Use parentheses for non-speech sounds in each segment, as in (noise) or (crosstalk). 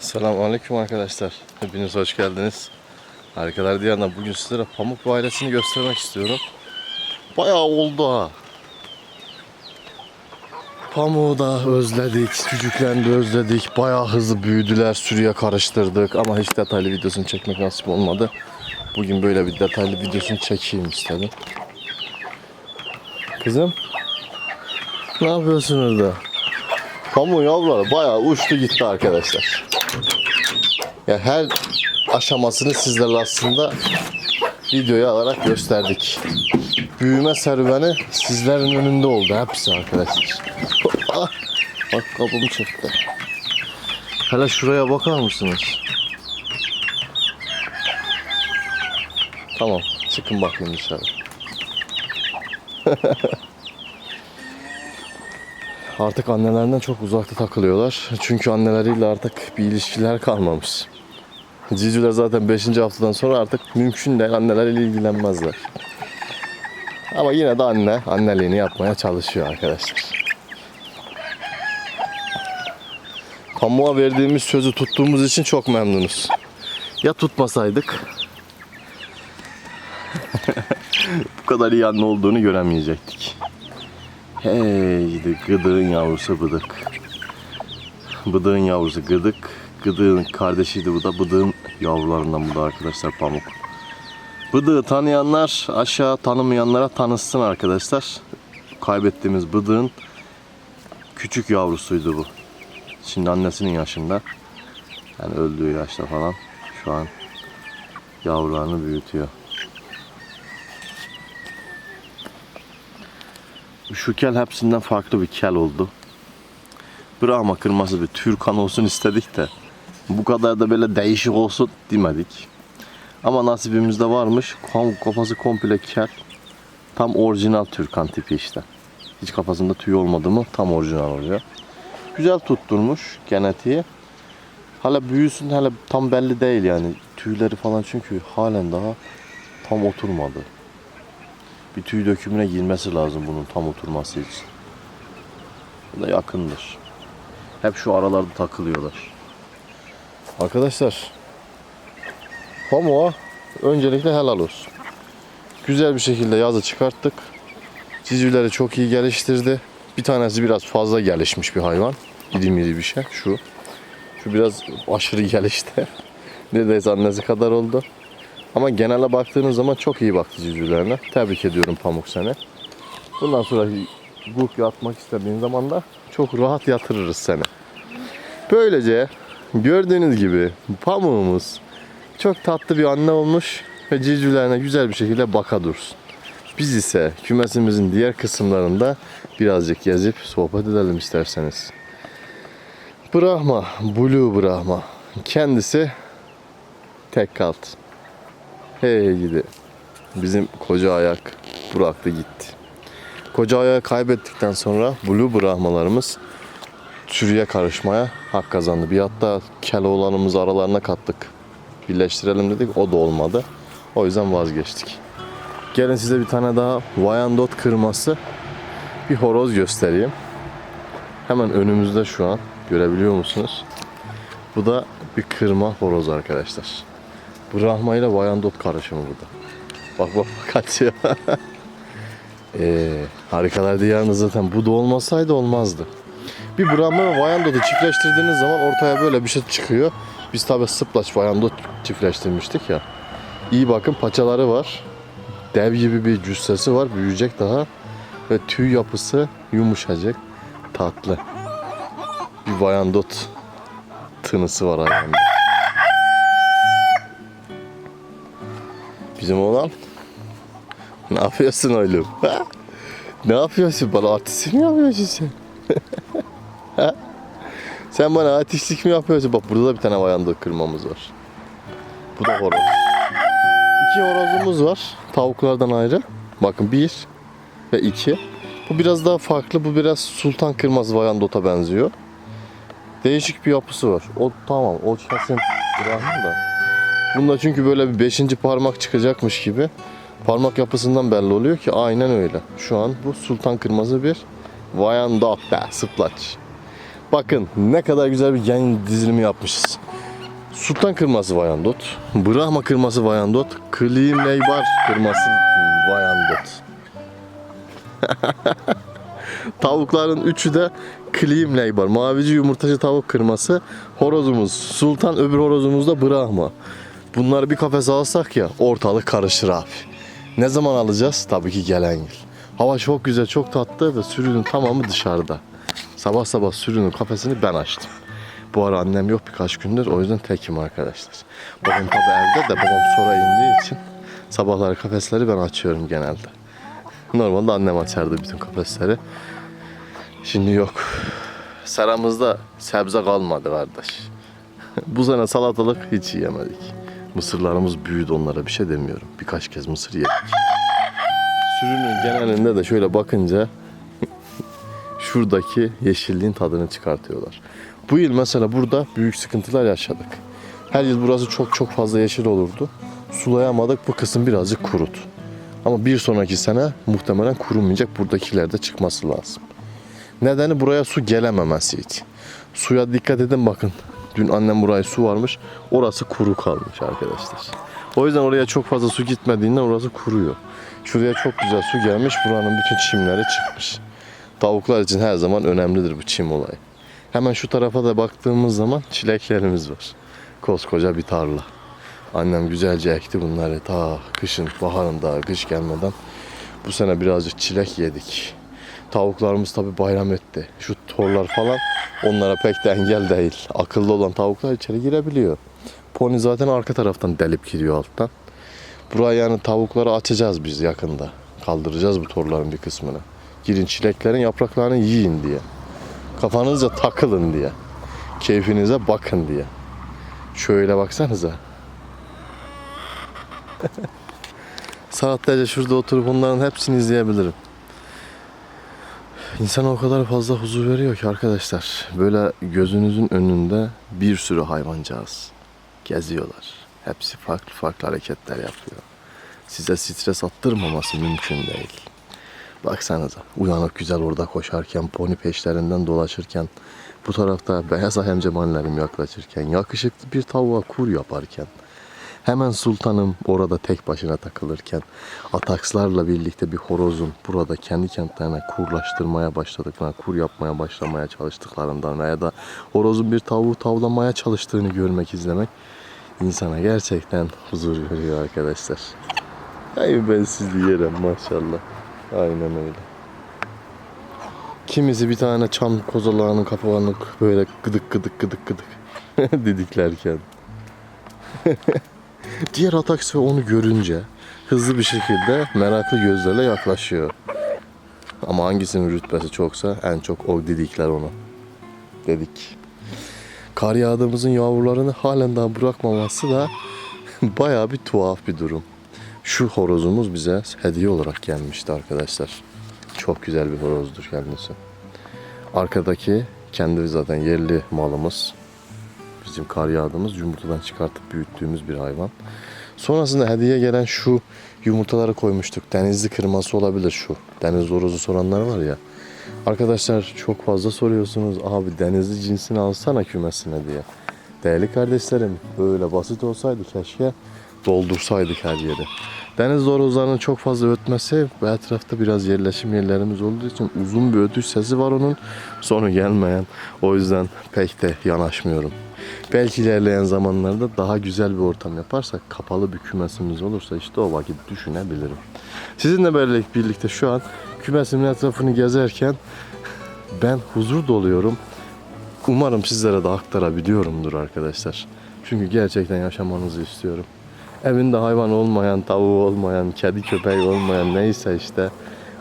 Selamünaleyküm arkadaşlar. Hepiniz hoş geldiniz. Harikalar Diyarı'ndan bugün sizlere pamuk ailesini göstermek istiyorum. Bayağı oldu ha. Pamuğu da özledik, çocuklarını da özledik. Bayağı hızlı büyüdüler, sürüye karıştırdık ama hiç detaylı videosunu çekmek nasip olmadı. Bugün böyle bir detaylı videosunu çekeyim istedim. Kızım, ne yapıyorsun orada? Pamuğun yavruları bayağı uçtu gitti arkadaşlar. Ya her aşamasını sizlerle aslında videoya alarak gösterdik. Büyüme serüveni sizlerin önünde oldu hepsi arkadaşlar. Ah, Bak kapımı çekti. Hele şuraya bakar mısınız? Tamam, çıkın bakayım dışarı. (laughs) Artık annelerinden çok uzakta takılıyorlar. Çünkü anneleriyle artık bir ilişkiler kalmamış. Civcivler zaten 5. haftadan sonra artık mümkün değil anneleriyle ilgilenmezler. Ama yine de anne anneliğini yapmaya çalışıyor arkadaşlar. Pamuğa verdiğimiz sözü tuttuğumuz için çok memnunuz. Ya tutmasaydık (laughs) bu kadar iyi anne olduğunu göremeyecektik. Hey gıdığın yavrusu bıdık. Bıdığın yavrusu gıdık. Gıdığın kardeşiydi bu da bıdığın yavrularından bu da arkadaşlar pamuk. Bıdığı tanıyanlar aşağı tanımayanlara tanışsın arkadaşlar. Kaybettiğimiz bıdığın küçük yavrusuydu bu. Şimdi annesinin yaşında. Yani öldüğü yaşta falan şu an yavrularını büyütüyor. Şu kel hepsinden farklı bir kel oldu. Brahma kırması bir Türkan olsun istedik de bu kadar da böyle değişik olsun demedik. Ama nasibimizde varmış. Kafası komple kel. Tam orijinal Türkan tipi işte. Hiç kafasında tüy olmadı mı tam orijinal oluyor. Güzel tutturmuş genetiği. Hala büyüsün hala tam belli değil yani. Tüyleri falan çünkü halen daha tam oturmadı bir tüy dökümüne girmesi lazım bunun tam oturması için. Bu da yakındır. Hep şu aralarda takılıyorlar. Arkadaşlar Pamuğa öncelikle helal olsun. Güzel bir şekilde yazı çıkarttık. Civcivleri çok iyi geliştirdi. Bir tanesi biraz fazla gelişmiş bir hayvan. İdimli bir şey şu. Şu biraz aşırı gelişti. (laughs) Neredeyse annesi kadar oldu. Ama genele baktığınız zaman çok iyi baktı civcivlerine. Tebrik ediyorum Pamuk seni. Bundan sonra guk yatmak istediğin zaman da çok rahat yatırırız seni. Böylece gördüğünüz gibi pamuğumuz çok tatlı bir anne olmuş ve civcivlerine güzel bir şekilde baka dursun. Biz ise kümesimizin diğer kısımlarında birazcık gezip sohbet edelim isterseniz. Brahma, Blue Brahma. Kendisi tek kaldı. Hey gidi. Bizim koca ayak bıraktı gitti. Koca ayağı kaybettikten sonra Blue Brahmalarımız sürüye karışmaya hak kazandı. Bir hatta Keloğlan'ımızı aralarına kattık. Birleştirelim dedik. O da olmadı. O yüzden vazgeçtik. Gelin size bir tane daha Wyandotte kırması bir horoz göstereyim. Hemen önümüzde şu an. Görebiliyor musunuz? Bu da bir kırma horoz arkadaşlar. Brahma ile Wyandotte karışımı bu da. Bak bak bak kaçıyor. (laughs) Eee harikalar diyarında zaten bu da olmasaydı olmazdı. Bir Brahma ve Wyandotte'u çiftleştirdiğiniz zaman ortaya böyle bir şey çıkıyor. Biz tabi sıplaç Wyandotte çiftleştirmiştik ya. İyi bakın paçaları var. Dev gibi bir cüssesi var. Büyüyecek daha. Ve tüy yapısı yumuşacık. Tatlı. Bir Wyandotte tınısı var hayvanda. Bizim oğlan. Ne yapıyorsun oğlum? (laughs) Ne yapıyorsun? Bana artistlik mi yapıyorsun sen? (laughs) Sen bana artistlik mi yapıyorsun? Bak burada da bir tane vayanda kırmamız var. Bu da horoz. İki horozumuz var. Tavuklardan ayrı. Bakın bir ve iki. Bu biraz daha farklı. Bu biraz sultan kırmaz vayandota benziyor. Değişik bir yapısı var. O tamam. O kesin İbrahim da. Bunda çünkü böyle bir beşinci parmak çıkacakmış gibi parmak yapısından belli oluyor ki aynen öyle. Şu an bu sultan kırmızı bir Wyandotte sıplaç. Bakın ne kadar güzel bir gen dizilimi yapmışız. Sultan kırması Vayandot, Brahma kırması Vayandot, Klim Neybar kırması Vayandot. (laughs) Tavukların üçü de Klim Neybar. Mavici yumurtacı tavuk kırması. Horozumuz Sultan, öbür horozumuz da Brahma. Bunları bir kafese alsak ya ortalık karışır abi. Ne zaman alacağız? Tabii ki gelen yıl. Hava çok güzel, çok tatlı ve sürünün tamamı dışarıda. Sabah sabah sürünün kafesini ben açtım. Bu ara annem yok birkaç gündür o yüzden tekim arkadaşlar. Babam tabi evde de babam sonra indiği için sabahları kafesleri ben açıyorum genelde. Normalde annem açardı bütün kafesleri. Şimdi yok. Seramızda sebze kalmadı kardeş. (laughs) Bu sene salatalık hiç yiyemedik. Mısırlarımız büyüdü onlara bir şey demiyorum. Birkaç kez mısır yedik. Sürünün genelinde de şöyle bakınca şuradaki yeşilliğin tadını çıkartıyorlar. Bu yıl mesela burada büyük sıkıntılar yaşadık. Her yıl burası çok çok fazla yeşil olurdu. Sulayamadık bu kısım birazcık kurut. Ama bir sonraki sene muhtemelen kurumayacak buradakilerde çıkması lazım. Nedeni buraya su gelememesiydi. Suya dikkat edin bakın. Dün annem buraya su varmış. Orası kuru kalmış arkadaşlar. O yüzden oraya çok fazla su gitmediğinden orası kuruyor. Şuraya çok güzel su gelmiş. Buranın bütün çimleri çıkmış. Tavuklar için her zaman önemlidir bu çim olayı. Hemen şu tarafa da baktığımız zaman çileklerimiz var. Koskoca bir tarla. Annem güzelce ekti bunları ta kışın, baharın daha kış gelmeden. Bu sene birazcık çilek yedik. Tavuklarımız tabi bayram etti. Şu torlar falan onlara pek de engel değil. Akıllı olan tavuklar içeri girebiliyor. Pony zaten arka taraftan delip giriyor alttan. Buraya yani tavukları açacağız biz yakında. Kaldıracağız bu torların bir kısmını. Girin çileklerin yapraklarını yiyin diye. Kafanızca takılın diye. Keyfinize bakın diye. Şöyle baksanıza. (laughs) Saatlerce şurada oturup onların hepsini izleyebilirim. İnsana o kadar fazla huzur veriyor ki arkadaşlar. Böyle gözünüzün önünde bir sürü hayvancağız geziyorlar. Hepsi farklı farklı hareketler yapıyor. Size stres attırmaması mümkün değil. Baksanıza uyanık güzel orada koşarken, pony peşlerinden dolaşırken, bu tarafta beyaz ahem cemallerim yaklaşırken, yakışıklı bir tavuğa kur yaparken, hemen sultanım orada tek başına takılırken, atakslarla birlikte bir horozun burada kendi kentlerine kurlaştırmaya başladıklarına, kur yapmaya başlamaya çalıştıklarından veya da horozun bir tavuğu tavlamaya çalıştığını görmek, izlemek insana gerçekten huzur veriyor arkadaşlar. Ay ben sizi yerim maşallah. Aynen öyle. Kimisi bir tane çam kozalağının kapağını böyle gıdık gıdık gıdık gıdık (laughs) didiklerken. (laughs) Diğer ataksı onu görünce hızlı bir şekilde meraklı gözlerle yaklaşıyor. Ama hangisinin rütbesi çoksa en çok o didikler onu. Dedik. Kar yağdığımızın yavrularını halen daha bırakmaması da (laughs) bayağı bir tuhaf bir durum. Şu horozumuz bize hediye olarak gelmişti arkadaşlar. Çok güzel bir horozdur kendisi. Arkadaki kendi zaten yerli malımız. Bizim kar yağdığımız yumurtadan çıkartıp büyüttüğümüz bir hayvan. Sonrasında hediye gelen şu yumurtaları koymuştuk. Denizli kırması olabilir şu. Deniz horozu soranlar var ya. Arkadaşlar çok fazla soruyorsunuz. Abi denizli cinsini alsana kümesine diye. Değerli kardeşlerim böyle basit olsaydı keşke doldursaydık her yeri. Deniz horozlarının çok fazla ötmesi ve etrafta biraz yerleşim yerlerimiz olduğu için uzun bir ötüş sesi var onun. Sonu gelmeyen. O yüzden pek de yanaşmıyorum. Belki ilerleyen zamanlarda daha güzel bir ortam yaparsak, kapalı bir kümesimiz olursa işte o vakit düşünebilirim. Sizinle birlikte şu an kümesimin etrafını gezerken ben huzur doluyorum. Umarım sizlere de aktarabiliyorumdur arkadaşlar. Çünkü gerçekten yaşamanızı istiyorum. Evinde hayvan olmayan, tavuğu olmayan, kedi köpeği olmayan neyse işte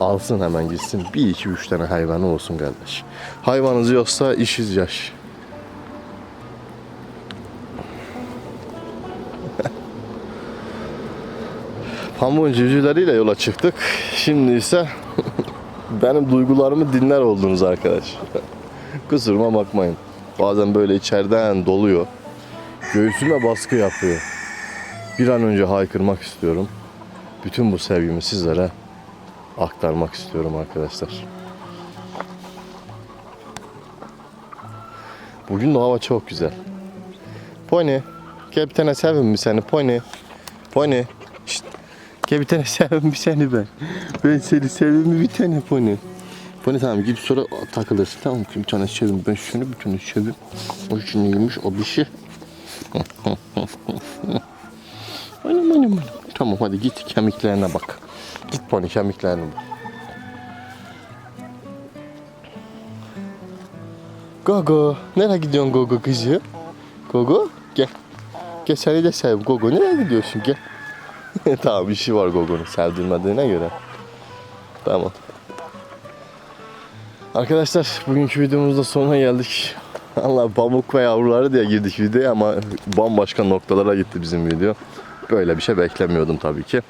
alsın hemen gitsin. Bir iki üç tane hayvanı olsun kardeş. Hayvanınız yoksa işiz yaş. (laughs) Pamuğun civcivleriyle yola çıktık. Şimdi ise (laughs) benim duygularımı dinler oldunuz arkadaş. (laughs) Kusuruma bakmayın. Bazen böyle içeriden doluyor. Göğsüme baskı yapıyor. Bir an önce haykırmak istiyorum. Bütün bu sevgimi sizlere aktarmak istiyorum arkadaşlar. Bugün de hava çok güzel. Pony. Gel bir sevim mi seni Pony? Pony. Şşt. Gel (laughs) sevim mi seni ben? Ben seni sevim mi bir tane Pony? Pony tamam gidip sonra takılırsın tamam mı? Bir tane sevim ben şunu bir tane sevim. O şunu yemiş o bir şey. (laughs) Anam anam. Tamam hadi git kemiklerine bak. Git Pony kemiklerine bak. Gogo. Nereye gidiyorsun Gogo kızı? Gogo gel. Gel seni de sev. Gogo nereye gidiyorsun gel. (laughs) tamam işi var Gogo'nun sevdirmediğine göre. Tamam. Arkadaşlar bugünkü videomuzda sonuna geldik. (laughs) Allah pamuk ve yavruları diye girdik videoya ama bambaşka noktalara gitti bizim video. Böyle bir şey beklemiyordum tabii ki.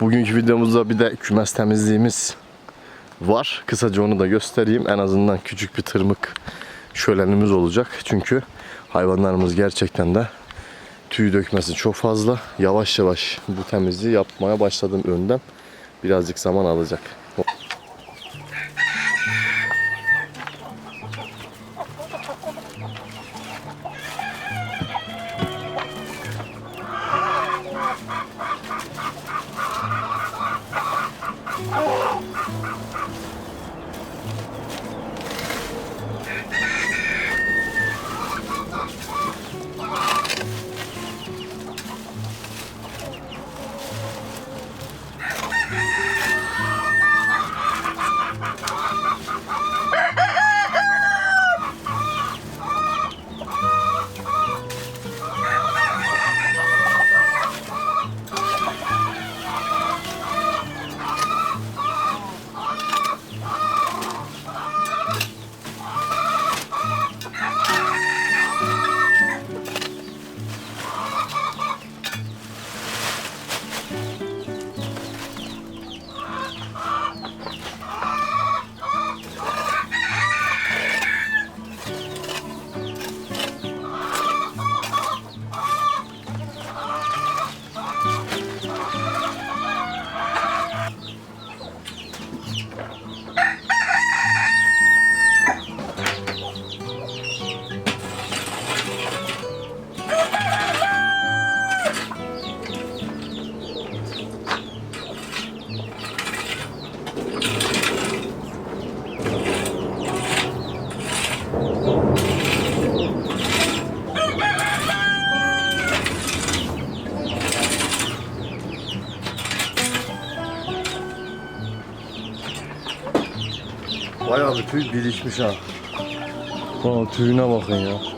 Bugünkü videomuzda bir de kümes temizliğimiz var. Kısaca onu da göstereyim. En azından küçük bir tırmık şölenimiz olacak. Çünkü hayvanlarımız gerçekten de tüy dökmesi çok fazla. Yavaş yavaş bu temizliği yapmaya başladım önden. Birazcık zaman alacak. Bayağı tüy birikmiş ha. Aa, tüyüne bakın ya.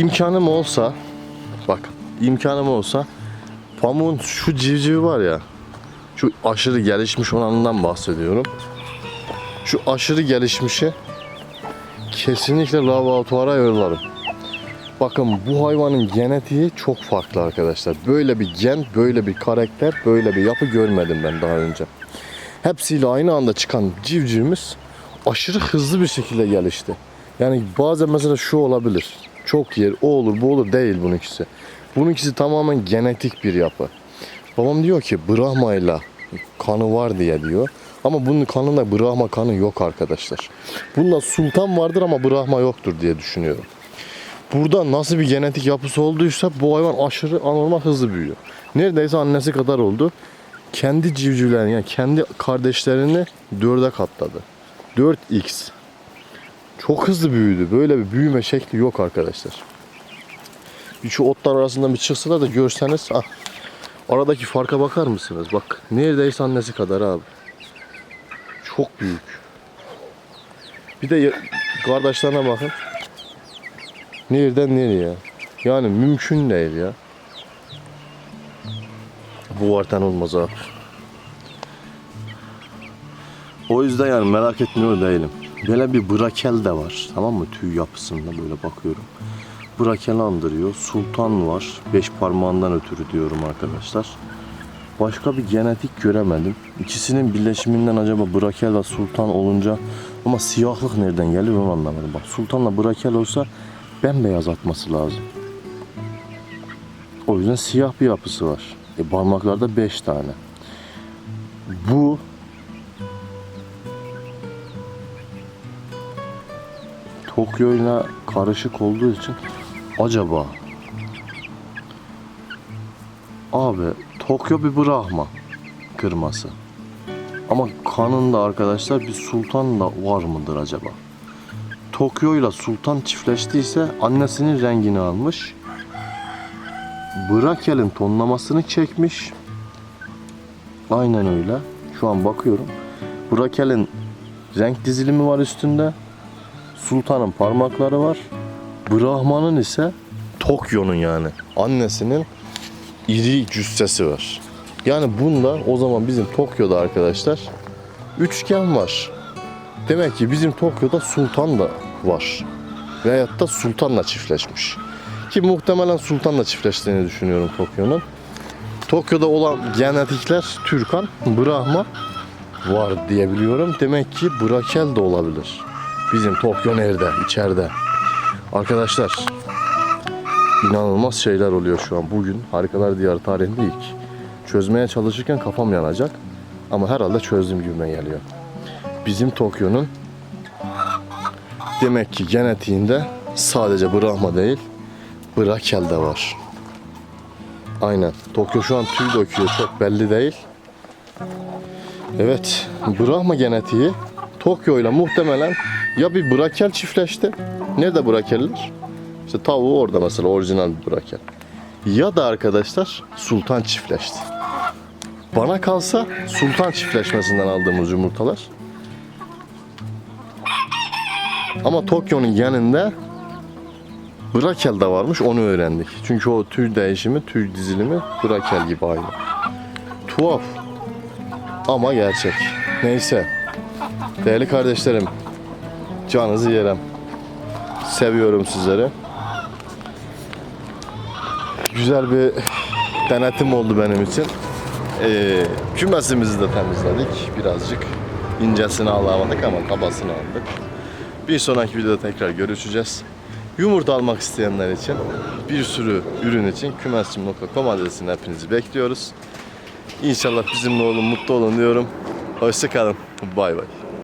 İmkanım olsa bak imkanım olsa pamuğun şu civcivi var ya şu aşırı gelişmiş olanından bahsediyorum. Şu aşırı gelişmişi kesinlikle laboratuvara yollarım. Bakın bu hayvanın genetiği çok farklı arkadaşlar. Böyle bir gen, böyle bir karakter, böyle bir yapı görmedim ben daha önce. Hepsiyle aynı anda çıkan civcivimiz aşırı hızlı bir şekilde gelişti. Yani bazen mesela şu olabilir. Çok yer, o olur, bu olur değil bununkisi. Bununkisi tamamen genetik bir yapı. Babam diyor ki Brahma'yla kanı var diye diyor. Ama bunun kanında Brahma kanı yok arkadaşlar. Bunda sultan vardır ama Brahma yoktur diye düşünüyorum. Burada nasıl bir genetik yapısı olduysa bu hayvan aşırı anormal hızlı büyüyor. Neredeyse annesi kadar oldu. Kendi civcivlerini yani kendi kardeşlerini dörde katladı. 4x. Çok hızlı büyüdü. Böyle bir büyüme şekli yok arkadaşlar. Bir şu otlar arasından bir çıksalar da görseniz ah, aradaki farka bakar mısınız? Bak neredeyse annesi kadar abi. Çok büyük. Bir de kardeşlerine bakın. Nereden nereye? Yani mümkün değil ya. Bu varten olmaz abi. O yüzden yani merak etmiyor değilim. Böyle bir brakel de var. Tamam mı? Tüy yapısında böyle bakıyorum. Brakel andırıyor. Sultan var. Beş parmağından ötürü diyorum arkadaşlar. Başka bir genetik göremedim. İkisinin birleşiminden acaba brakel ve sultan olunca ama siyahlık nereden gelir onu anlamadım. Bak sultanla brakel olsa bembeyaz atması lazım. O yüzden siyah bir yapısı var. E parmaklarda 5 tane. Bu Tokyo ile karışık olduğu için acaba abi Tokyo bir Brahma kırması. Ama kanında arkadaşlar bir sultan da var mıdır acaba? Tokyo ile sultan çiftleştiyse annesinin rengini almış. Brakel'in tonlamasını çekmiş. Aynen öyle. Şu an bakıyorum. Brakel'in renk dizilimi var üstünde. Sultan'ın parmakları var. Brahman'ın ise Tokyo'nun yani annesinin iri cüssesi var. Yani bunda o zaman bizim Tokyo'da arkadaşlar üçgen var. Demek ki bizim Tokyo'da sultan da var. Veyahut da sultanla çiftleşmiş. Ki muhtemelen sultanla çiftleştiğini düşünüyorum Tokyo'nun. Tokyo'da olan genetikler Türkan, Brahma var diyebiliyorum. Demek ki Brakel de olabilir. Bizim Tokyo nerede? İçeride. Arkadaşlar inanılmaz şeyler oluyor şu an. Bugün Harikalar Diyarı tarihinde ilk. Çözmeye çalışırken kafam yanacak. Ama herhalde çözdüğüm gibime geliyor. Bizim Tokyo'nun demek ki genetiğinde sadece Brahma değil Brakel de var. Aynen. Tokyo şu an tüy döküyor. Çok belli değil. Evet. Brahma genetiği Tokyo ile muhtemelen ya bir Brakel çiftleşti. Nerede Brakeller? İşte tavuğu orada mesela orijinal bir Brakel. Ya da arkadaşlar Sultan çiftleşti. Bana kalsa Sultan çiftleşmesinden aldığımız yumurtalar. Ama Tokyo'nun yanında Brakel de varmış onu öğrendik. Çünkü o tüy değişimi, tüy dizilimi Brakel gibi aynı. Tuhaf. Ama gerçek. Neyse. Değerli kardeşlerim. Canınızı yerim. Seviyorum sizleri. Güzel bir denetim oldu benim için. Ee, kümesimizi de temizledik. Birazcık incesini alamadık ama kabasını aldık. Bir sonraki videoda tekrar görüşeceğiz. Yumurta almak isteyenler için bir sürü ürün için kümesçim.com adresine hepinizi bekliyoruz. İnşallah bizimle olun, mutlu olun diyorum. Hoşçakalın. Bay bay.